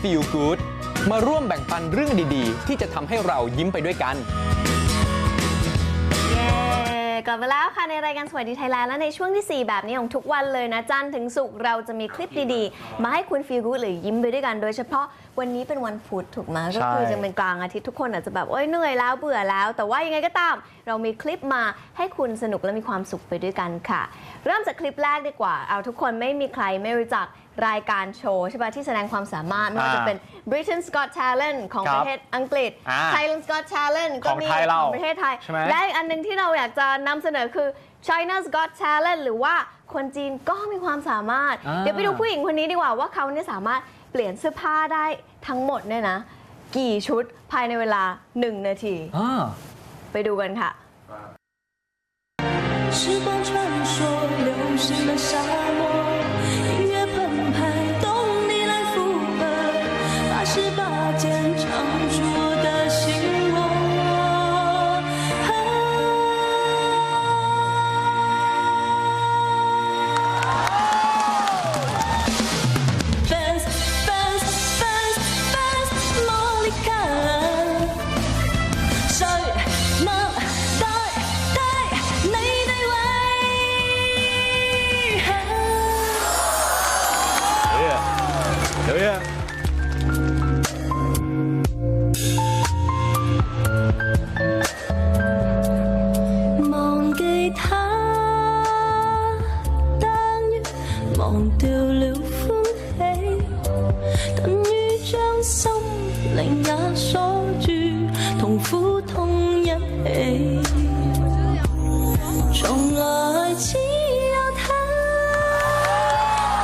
Feel Good มาร่วมแบ่งปันเรื่องดีๆ ที่จะทำให้เรายิ้มไปด้วยกัน เย้กลับมาแล้วค่ะในรายการสวัสดีไทยแลนด์และในช่วงที่ 4 แบบนี้ของทุกวันเลยนะ จันทร์ถึงศุกร์เราจะมีคลิปดีๆ มาให้คุณฟีลกูดหรือยิ้มไปด้วยกัน โดยเฉพาะวันนี้เป็นวันพุธถูกไหมก็คือจะเป็นกลางอาทิตย์ทุกคนอาจจะแบบโอ๊ยเหนื่อยแล้วเบื่อแล้ว แต่ว่ายังไงก็ตาม เรามีคลิปมาให้คุณสนุกและมีความสุขไปด้วยกันค่ะ เริ่มจากคลิปแรกดีกว่า เอาทุกคนไม่มีใครไม่รู้จัก รายการโชว์ใช่ปะที่แสดงความสามารถไม่ว่าจะเป็น Britain's Got Talent ของ ครั ป บ ระเทศอังกฤษ อ่า Thailand's Got Talent ก็มี ของไทยเรา ของประเทศไทย ใช่ไหม และอีกอันหนึ่งที่เราอยากจะนำเสนอคือ China's Got Talent หรือว่าคนจีนก็มีความสามารถ อ่า เดี๋ยวไปดูผู้หญิงคนนี้ดีกว่าว่าเขาเนี่ยสามารถเปลี่ยนเสื้อผ้าได้ทั้งหมดเนี่ยนะ กี่ชุดภายในเวลา 1 นาที อ่า ไปดูกันค่ะ 时光穿梭，流逝了沙漠， 心灵也锁住，同苦痛一起。从来只有他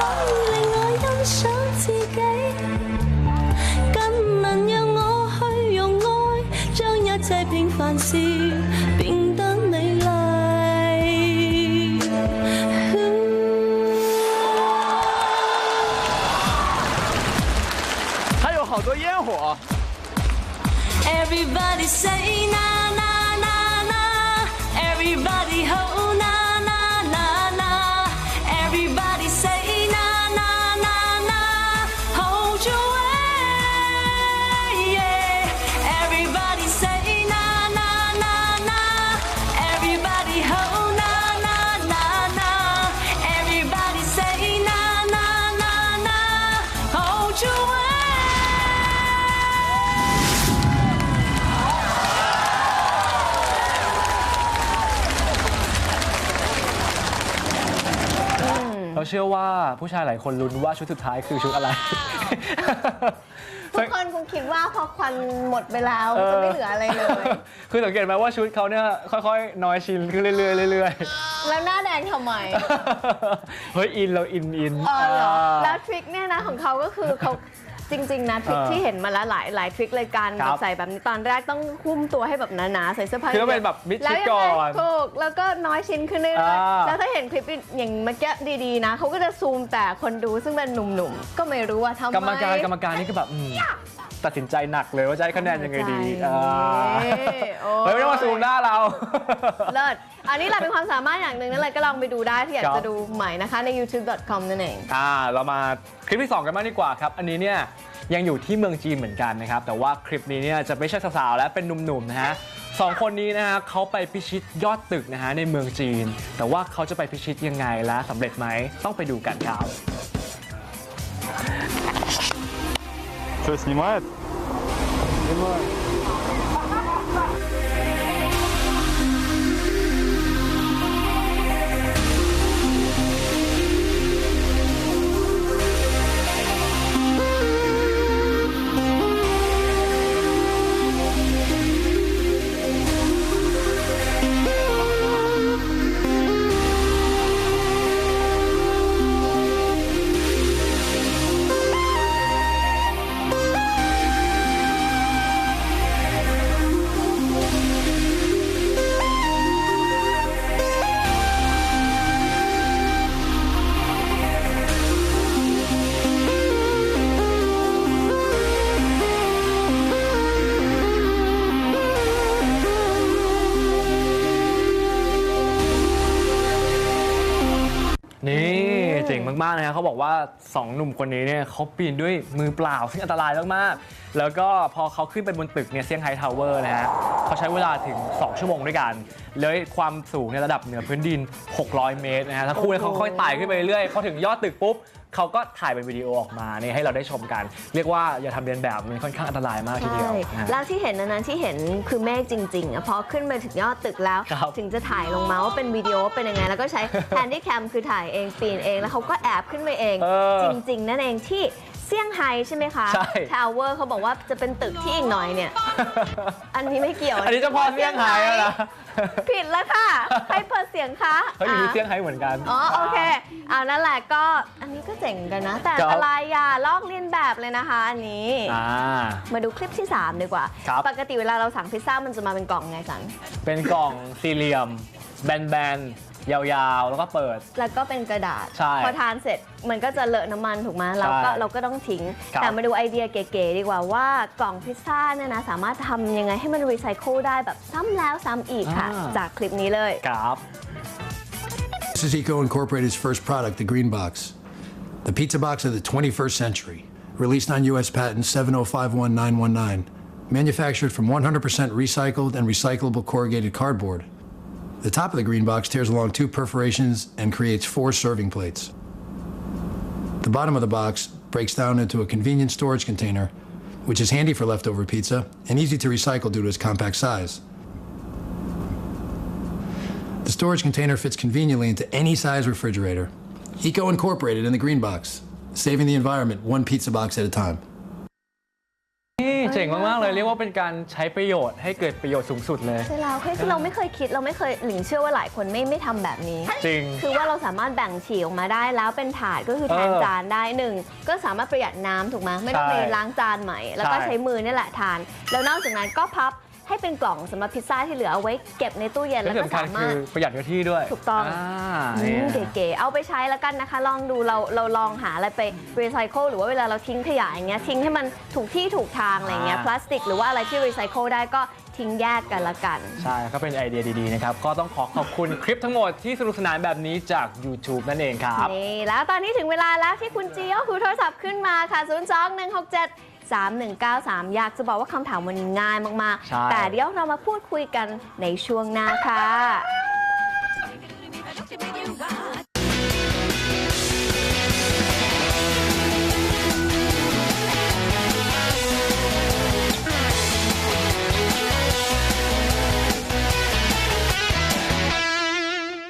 可以令我欣赏自己，更能让我去用爱将一切平凡事火。Everybody say na na na na. Everybody ho ชื่อว่าผู้ชายหลายคนลุ้นว่าชุดสุดท้ายคือชุดอะไร ทุกคนคงคิดว่าพอควันหมดไปแล้วจะไม่เหลืออะไรเลย คือสังเกตไหมว่าชุดเขาเนี่ยค่อยๆ น้อยชิ้นขึ้นเรื่อยๆเรื่อยแล้วหน้าแดงทำไมๆ เฮ้ย อินเราอินอินเออเหรอาแล้วทริคเนี่ยนะของเขาก็คือเขา จริง ๆ นะทริคเออที่เห็นมาแล้วหลายหลายทริคเลยการครัแบบบใส่แบบนี้ตอนแรกต้องหุ้มตัวให้แบบหนาๆใส่เสื้อผ้าคือต้องเป็นแบบมิดชิดแล้วยังก่ไงอนถูกแล้วก็น้อยชิ้นขึ้นเรื่อยอ่า ๆแล้วถ้าเห็นคลิปอย่างเมื่อกี้ดีๆนะเขาก็จะซูมแต่คนดูซึ่งเป็นหนุ่มๆก็ไม่รู้ว่าทำไมกรรมการกรรมการนี่ก็แบบอืมตัดสินใจหนักเลยว่าจะให้คะแนนยังไงดีใจอ่าโอ้เฮ้ยไม่ต้องมาซูมหน้าเรา เลิศอันนี้แหละเป็นความสามารถอย่างหนึ่งนั่นแหละก็ลองไปดูได้ถ้าอยาก ครับ จะดูใหม่นะคะใน youtube.com นั่นเอง อ่าเรามาคลิปที่ 2 กันบ้างดีกว่าครับ อันนี้เนี่ยยังอยู่ที่เมืองจีนเหมือนกันนะครับ แต่ว่าคลิปนี้เนี่ยจะไม่ใช่สาวๆ และเป็นหนุ่มๆ นะฮะสองคนนี้นะฮะเขาไปพิชิตยอดตึกนะฮะในเมืองจีน แต่ว่าเขาจะไปพิชิตยังไงและสำเร็จไหมต้องไปดูกันครับ Что, снимает? มากๆนะฮะเขาบอกว่าสองหนุ่มคนนี้เนี่ยเขาปีนด้วยมือเปล่าซึ่งอันตรายมากๆ แล้วก็พอเขาขึ้นไปบนตึกเนี่ยเซี่ยงไฮ้ทาวเวอร์นะฮะเขาใช้เวลาถึง 2 ชั่วโมงด้วยกัน เลยความสูงในยระดับเหนือพื้นดิน 600 เมตรนะฮะทั้งคู่เนี่ยเขาค่อยไต่ขึ้นไปเรื่อยๆพอถึงยอดตึกปุ๊บ เขาก็ถ่ายเป็นวิดีโอออกมาเนี่ยให้เราได้ชมกัน เรียกว่าอย่าทำเรียนแบบมันค่อนข้างอันตรายมากทีเดียวใช่นะฮะ แล้วที่เห็นนะนั้นที่เห็นคือเมฆจริงๆอะพอขึ้นไปถึงยอดตึกแล้ว ครับถึงจะถ่ายลงมาว่าเป็นวิดีโอว่าเป็นยังไง แล้วก็ใช้ แฮนดี้แคมคือถ่ายเองปีนเอง แล้วเขาก็แอบขึ้นไปเอง เออ จริง ๆ นั่นเองที่เซี่ยงไฮ้ใช่ไหมคะใช่ ทาวเวอร์เขาบอกว่าจะเป็นตึกที่อีกหน่อยเนี่ย อันนี้ไม่เกี่ยวอันนี้เฉพาะเซี่ยงไฮ้แล้วนะผิดแล้วค่ะใครเปิดเสียงคะเขาอยู่ที่เซี่ยงไฮ้เหมือนกัน อ๋อโอเคเอานั่นแหละก็อันนี้ก็เจ๋งกันนะ แต่ครับ อะไรอะลอกเลียนแบบเลยนะคะ อันนี้ อ่า มาดูคลิปที่ 3 ดีกว่า ครับ ปกติเวลาเราสั่งพิซซ่ามันจะมาเป็นกล่องไงสัน เป็นกล่องสี่เหลี่ยม แบนๆ ยาวๆ แล้วก็เปิด แล้วก็เป็นกระดาษ ใช่พอทานเสร็จมันก็จะเลอะน้ำมันถูกไหมเราก็ใช่เราก็ต้องทิ้ง ครับแต่มาดูไอเดียเก๋ๆดีกว่าว่ากล่องพิซซ่าเนี่ยนะสามารถทำยังไงให้มันรีไซเคิลได้แบบซ้ำแล้วซ้ำอีกค่ะจากคลิปนี้เลย ครับ This is Eco Incorporated's first product, the Green Box. The pizza box of the 21st century, released on U.S. patent 7051919, manufactured from 100% recycled and recyclable corrugated cardboard. The top of the green box tears along two perforations and creates four serving plates. The bottom of the box breaks down into a convenient storage container, which is handy for leftover pizza and easy to recycle due to its compact size. The storage container fits conveniently into any size refrigerator. Eco Incorporated in the green box, saving the environment one pizza box at a time. นี่เจ๋งมากๆเลย เรียกว่าเป็นการใช้ประโยชน์ให้เกิดประโยชน์สูงสุดเลย ใช่แล้วเฮ้ยคือเราไม่เคยคิดเราไม่เคยหลิงเชื่อว่าหลายคนไม่ไม่ทำแบบนี้ จริง คือว่าเราสามารถแบ่งฉีกออกมาได้แล้วเป็นถาดก็คือแทนเออจานได้หนึ่งก็สามารถประหยัดน้ำถูกไหมไม่ต้องใช่ไปล้างจานใหม่ แล้วก็ใช่ ใช้มือนี่แหละทาน แล้วนอกจากนั้นก็พับ ให้เป็นกล่องสำหรับพิซซ่าที่เหลือเอาไว้เก็บในตู้เย็นแล้วที่ก็สำคัญสาคืมารอถประหยัดเนื้อที่ด้วยถูกต้องาอืนี่มเก๋ๆเอาไปใช้แล้วกันนะคะ ลองดูเราเราลองหาอะไรไปรีไซเคิลหรือว่าเวลาเราทิ้งขยะอย่างเงี้ยทิ้งให้มันถูกที่ถูกทางอะไรเงี้ยอ่า พลาสติกหรือว่าอะไรที่รีไซเคิลได้ก็ทิ้งแยกกันละกัน ใช่ก็เป็นไอเดียดีๆนะครับ ก็ต้องขอขอบคุณคลิปทั้งหมดที่สนุกสนานแบบนี้จาก YouTube นั่นเองครับ นี่แล้วตอนนี้ถึงเวลาแล้วที่คุณจีก็คือโทรศัพท์ขึ้นมาค่ะ 0 2 1 6 7 3 1 9 3 อยากจะบอกว่าคำถามวันนี้ง่ายมากใช่ๆแต่เดี๋ยวเรามาพูดคุยกันในช่วงหน้าค่ะ